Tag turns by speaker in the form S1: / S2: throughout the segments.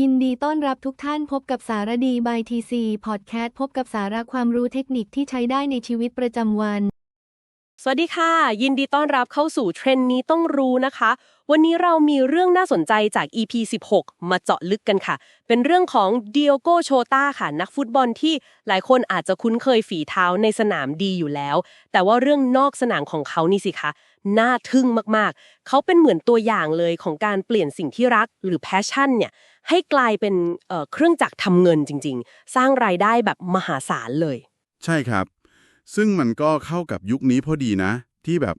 S1: ยินดีต้อนรับทุกท่านพบกับสารดีบายทีซีพอดแคสต์พบกับสาระความรู้เทคนิคที่ใช้ได้ในชีวิตประจำวัน
S2: สวัสดีค่ะ ยินดีต้อนรับเข้าสู่เทรนด์นี้ต้องรู้นะคะ วันนี้เรามีเรื่องน่าสนใจจาก EP 16 มาเจาะลึกกันค่ะ เป็นเรื่องของเดียโกโชตาค่ะ นักฟุตบอลที่หลายคนอาจจะคุ้นเคยฝีเท้าในสนามดีอยู่แล้ว แต่ว่าเรื่องนอกสนามของเขานี่สิคะ น่าทึ่งมากๆ เขาเป็นเหมือนตัวอย่างเลยของการเปลี่ยนสิ่งที่รักหรือแพชชั่นเนี่ยให้กลายเป็นเอ่อเครื่องจักรทำเงินจริง ๆ สร้างรายได้แบบมหาศาลเลย
S3: ใช่ครับ ซึ่งมันก็เข้ากับยุคนี้พอดีนะ ที่แบบ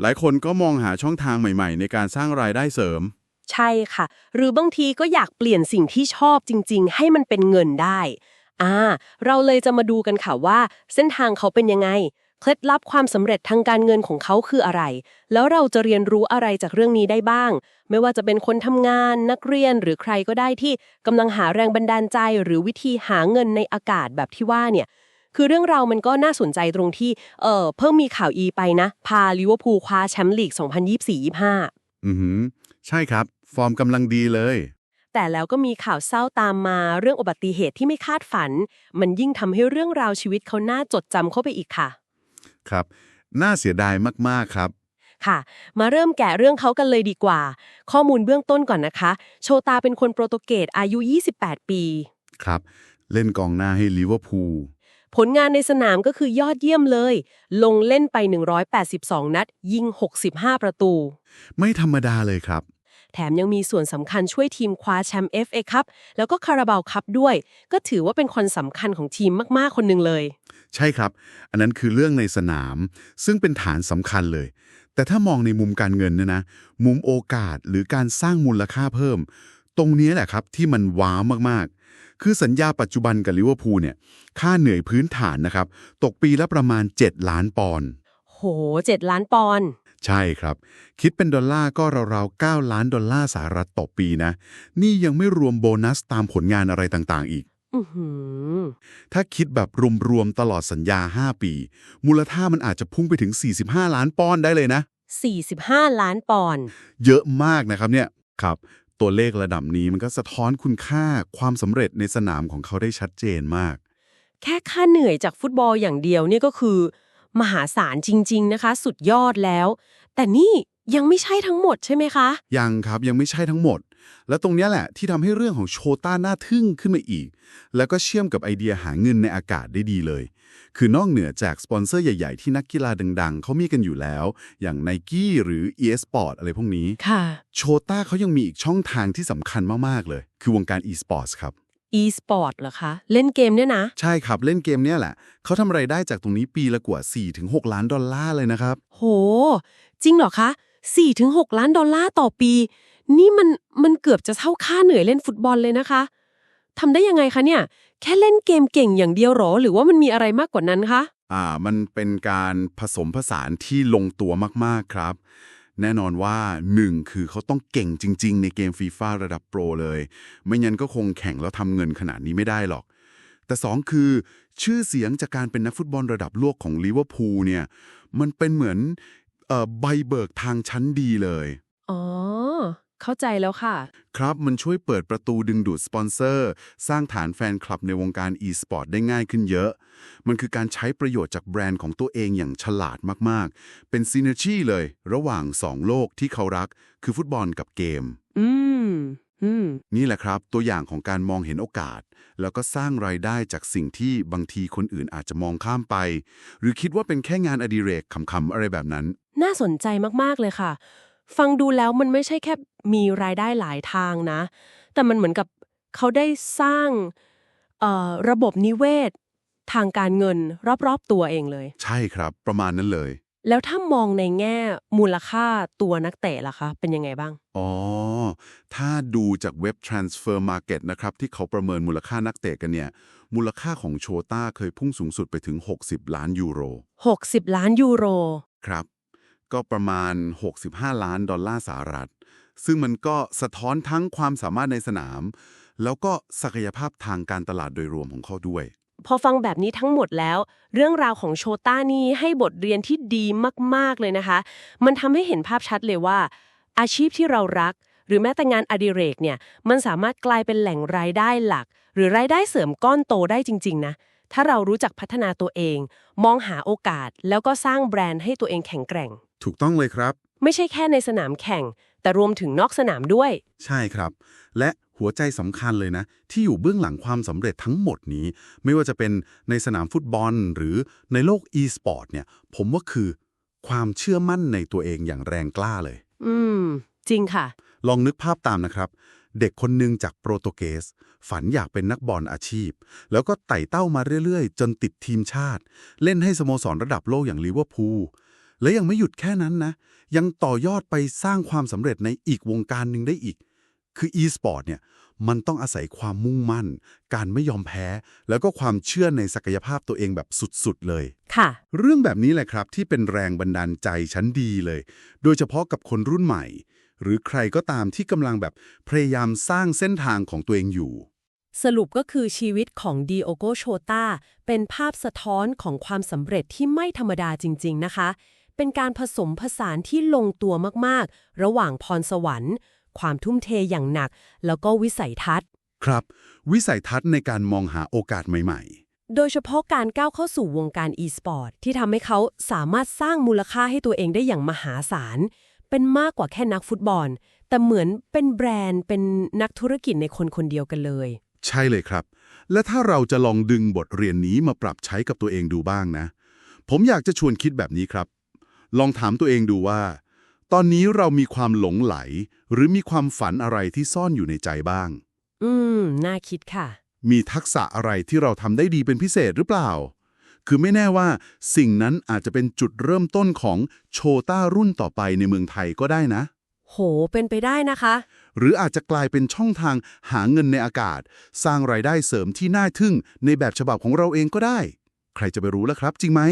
S3: หลายคนก็มองหาช่องทางใหม่ๆ ในการสร้างรายได้เสริม
S2: ใช่ค่ะ หรือบางทีก็อยากเปลี่ยนสิ่งที่ชอบจริง ๆ ให้มันเป็นเงินได้อ่าเราเลยจะมาดูกันค่ะว่า เส้นทางเขาเป็นยังไง เคล็ดลับความสำเร็จทางการเงินของเขาคืออะไร แล้วเราจะเรียนรู้อะไรจากเรื่องนี้ได้บ้าง ไม่ว่าจะเป็นคนทำงานนักเรียนหรือใครก็ได้ที่กำลังหาแรงบันดาลใจหรือวิธีหาเงินในอากาศแบบที่ว่าเนี่ยคือเรื่องราวมันก็น่าสนใจตรงที่เออเพิ่งมีข่าวอีไปนะ พาลิเวอร์พูลคว้าแชมป์ลีก 2024-25
S3: อือหือ ใช่ครับ ฟอร์มกำลังดีเลย
S2: แต่แล้วก็มีข่าวเศร้าตามมาเรื่องอุบัติเหตุที่ไม่คาดฝัน มันยิ่งทำให้เรื่องราวชีวิตเขาน่าจดจำเข้าไปอีกค่ะ
S3: ครับ น่าเสียดายมาก ๆ ครับ
S2: ค่ะ มาเริ่มแกะเรื่องเขากันเลยดีกว่า ข้อมูลเบื้องต้นก่อนนะคะ โชตาเป็นคนโปรตุเกสอายุ 28 ปี
S3: ครับ เล่นกองหน้าให้ลิเวอร์พูล
S2: ผลงานในสนามก็คือยอดเยี่ยมเลย ลงเล่นไป 182 นัด ยิง 65 ประตู
S3: ไม่ธรรมดาเลยครับ
S2: แถมยังมีส่วนสำคัญช่วยทีมคว้าแชมป์ FA คัพแล้วก็คาราบาวคัพด้วย ก็ถือว่าเป็นคนสำคัญของทีมมาก ๆ คนหนึ่งเลย
S3: ใช่ครับ อันนั้นคือเรื่องในสนาม ซึ่งเป็นฐานสำคัญเลย แต่ถ้ามองในมุมการเงินเนี่ยนะ มุมโอกาสหรือการสร้างมูลค่าเพิ่ม ตรงนี้แหละครับที่มันว้าวมากๆ คือสัญญาปัจจุบันกับลิเวอร์พูลเนี่ย ค่าเหนื่อยพื้นฐานนะครับ ตกปีละประมาณ 7 ล้านปอนด์
S2: โหเจ็ดล้านปอนด์
S3: ใช่ครับ คิดเป็นดอลลาร์ก็ราวๆ 9 ล้านดอลลาร์สหรัฐต่อปีนะ นี่ยังไม่รวมโบนัสตามผลงานอะไรต่างๆ อีก
S2: อือหือ
S3: ถ้าคิดแบบรวมๆตลอดสัญญา 5 ปี มูลค่ามันอาจจะพุ่งไปถึง 45 ล้านปอนด์ได้เลยนะ
S2: 45 ล้านปอนด์
S3: เยอะมากนะครับเนี่ยครับ ตัวเลขระดับนี้มันก็สะท้อนคุณค่าความสำเร็จในสนามของเขาได้ชัดเจนมาก
S2: แค่ค่าเหนื่อยจากฟุตบอลอย่างเดียวเนี่ยก็คือ มหาศาลจริง ๆ นะคะ สุดยอดแล้ว แต่นี่ยังไม่ใช่ทั้งหมดใช่ไหมคะ
S3: ยังครับยังไม่ใช่ทั้งหมด และตรงเนี้ยแหละที่ทำให้เรื่องของโชต้าน่าทึ่งขึ้นมาอีก แล้วก็เชื่อมกับไอเดียหาเงินในอากาศได้ดีเลย คือนอกเหนือจากสปอนเซอร์ใหญ่ ๆ ที่นักกีฬาดัง ๆ เขามีกันอยู่แล้ว อย่าง n i กี้หรือ eSport อะไรพวกนี้
S2: ค่ะ
S3: โชต้าเขายังมีอีกช่องทางที่สำคัญมาก ๆ เลย คือวงการ eSports ครับ
S2: e-sport เหรอคะ เล่นเกมเนี่ยนะ
S3: ใช่ครับเล่นเกมเนี่ยแหละ เขาทำไรายได้จากตรงนี้ปีละกว่า 4-6 ล้านดอลลาร์เลยนะครับ
S2: โห จริงเหรอคะ4-6 ล้านดอลลาร์ต่อปี นี่มันมันเกือบจะเท่าค่าเหนื่อยเล่นฟุตบอลเลยนะคะทำได้ยังไงคะเนี่ย แค่เล่นเกมเก่งอย่างเดียวหรอ หรือว่ามันมีอะไรมากกว่านั้นคะ
S3: อ่า มันเป็นการผสมผสานที่ลงตัวมากๆครับ แน่นอนว่า 1 คือเขาต้องเก่งจริง ๆ ในเกมฟีฟ่าระดับโปรเลย ไม่งั้นก็คงแข่งแล้วทำเงินขนาดนี้ไม่ได้หรอก แต่ 2 คือ ชื่อเสียงจากการเป็นนักฟุตบอลระดับโลกของลิเวอร์พูลเนี่ย มันเป็นเหมือนเอ่อใบเบิกทางชั้นดีเลย
S2: อ๋อ เข้าใจแล้วค่ะ
S3: ครับมันช่วยเปิดประตูดึงดูดสปอนเซอร์ สร้างฐานแฟนคลับในวงการ e-sport ได้ง่ายขึ้นเยอะ มันคือการใช้ประโยชน์จากแบรนด์ของตัวเองอย่างฉลาดมากๆ เป็นซีเนชีเลย ระหว่างสองโลกที่เขารัก คือฟุตบอลกับเกม
S2: อืมอืม
S3: นี่แหละครับ ตัวอย่างของการมองเห็นโอกาส แล้วก็สร้างรายได้จากสิ่งที่บางทีคนอื่นอาจจะมองข้ามไป หรือคิดว่าเป็นแค่งานอดิเรกขำๆอะไรแบบนั้น
S2: น่าสนใจมากๆเลยค่ะ ฟังดูแล้วมันไม่ใช่แค่มีรายได้หลายทางนะ แต่มันเหมือนกับเขาได้สร้างเอ่อระบบนิเวศ ทางการเงินรอบๆตัวเองเลย
S3: ใช่ครับ ประมาณนั้นเลย
S2: แล้วถ้ามองในแง่มูลค่าตัวนักเตะล่ะคะ เป็นยังไงบ้าง
S3: อ๋อ ถ้าดูจากเว็บ Transfer Market นะครับ ที่เขาประเมินมูลค่านักเตะกันเนี่ย มูลค่าของโชต้าเคยพุ่งสูงสุดไปถึง 60 ล้านยูโร
S2: 60 ล้านยูโร
S3: ครับ ก็ประมาณ 65 ล้านดอลลาร์สหรัฐ ซึ่งมันก็สะท้อนทั้งความสามารถในสนาม แล้วก็ศักยภาพทางการตลาดโดยรวมของเขาด้วย
S2: พอฟังแบบนี้ทั้งหมดแล้ว เรื่องราวของโชต้านี่ให้บทเรียนที่ดีมาก ๆ เลยนะคะ มันทำให้เห็นภาพชัดเลยว่า อาชีพที่เรารัก หรือแม้แต่งานอดิเรกเนี่ยมันสามารถกลายเป็นแหล่งรายได้หลัก หรือรายได้เสริมก้อนโตได้จริง ๆ นะถ้าเรารู้จักพัฒนาตัวเอง มองหาโอกาส แล้วก็สร้างแบรนด์ให้ตัวเองแข็งแกร่ง
S3: ถูกต้องเลยครับ
S2: ไม่ใช่แค่ในสนามแข่ง แต่รวมถึงนอกสนามด้วย
S3: ใช่ครับ และหัวใจสำคัญเลยนะ ที่อยู่เบื้องหลังความสำเร็จทั้งหมดนี้ ไม่ว่าจะเป็นในสนามฟุตบอล หรือในโลก e-sport เนี่ย ผมว่าคือ ความเชื่อมั่นในตัวเองอย่างแรงกล้าเลย
S2: อืม จริงค่ะ
S3: ลองนึกภาพตามนะครับ เด็กคนหนึ่งจากโปรโตุเกส ฝันอยากเป็นนักบอลอาชีพ แล้วก็ไต่เต้ามาเรื่อยๆ จนติดทีมชาติ เล่นให้สโมสรระดับโลกอย่างลิเวอร์พูล และยังไม่หยุดแค่นั้นนะ ยังต่อยอดไปสร้างความสำเร็จในอีกวงการหนึ่งได้อีก คือ e-sport เนี่ยมันต้องอาศัยความมุ่งมั่น การไม่ยอมแพ้ แล้วก็ความเชื่อในศักยภาพตัวเองแบบสุดๆ เลย
S2: ค่ะ
S3: เรื่องแบบนี้แหละครับที่เป็นแรงบันดาลใจชั้นดีเลย โดยเฉพาะกับคนรุ่นใหม่ หรือใครก็ตามที่กำลังแบบพยายามสร้างเส้นทางของตัวเองอยู่
S2: สรุปก็คือชีวิตของดีโอโกโชตาเป็นภาพสะท้อนของความสำเร็จที่ไม่ธรรมดาจริง ๆ นะคะ เป็นการผสมผสานที่ลงตัวมากๆ ระหว่างพรสวรรค์ ความทุ่มเทอย่างหนัก แล้วก็วิสัยทัศน์
S3: ครับ วิสัยทัศน์ในการมองหาโอกาสใหม่
S2: โดยเฉพาะการก้าวเข้าสู่วงการ e-sport ที่ทำให้เขาสามารถสร้างมูลค่าให้ตัวเองได้อย่างมหาศาล เป็นมากกว่าแค่นักฟุตบอล แต่เหมือนเป็นแบรนด์ เป็นนักธุรกิจในคนคนเดียวกันเลย
S3: ๆใช่เลยครับ และถ้าเราจะลองดึงบทเรียนนี้มาปรับใช้กับตัวเองดูบ้างนะ ผมอยากจะชวนคิดแบบนี้ครับ ลองถามตัวเองดูว่า ตอนนี้เรามีความหลงไหล หรือมีความฝันอะไรที่ซ่อนอยู่ในใจบ้าง
S2: อืม น่าคิดค่ะ
S3: มีทักษะอะไรที่เราทำได้ดีเป็นพิเศษหรือเปล่า คือไม่แน่ว่าสิ่งนั้นอาจจะเป็นจุดเริ่มต้นของโชต้ารุ่นต่อไปในเมืองไทยก็ได้นะ
S2: โห เป็นไปได้นะคะ
S3: หรืออาจจะกลายเป็นช่องทางหาเงินในอากาศ สร้างรายได้เสริมที่น่าทึ่งในแบบฉบับของเราเองก็ได้ ใครจะไปรู้ล่ะครับ จริงไหม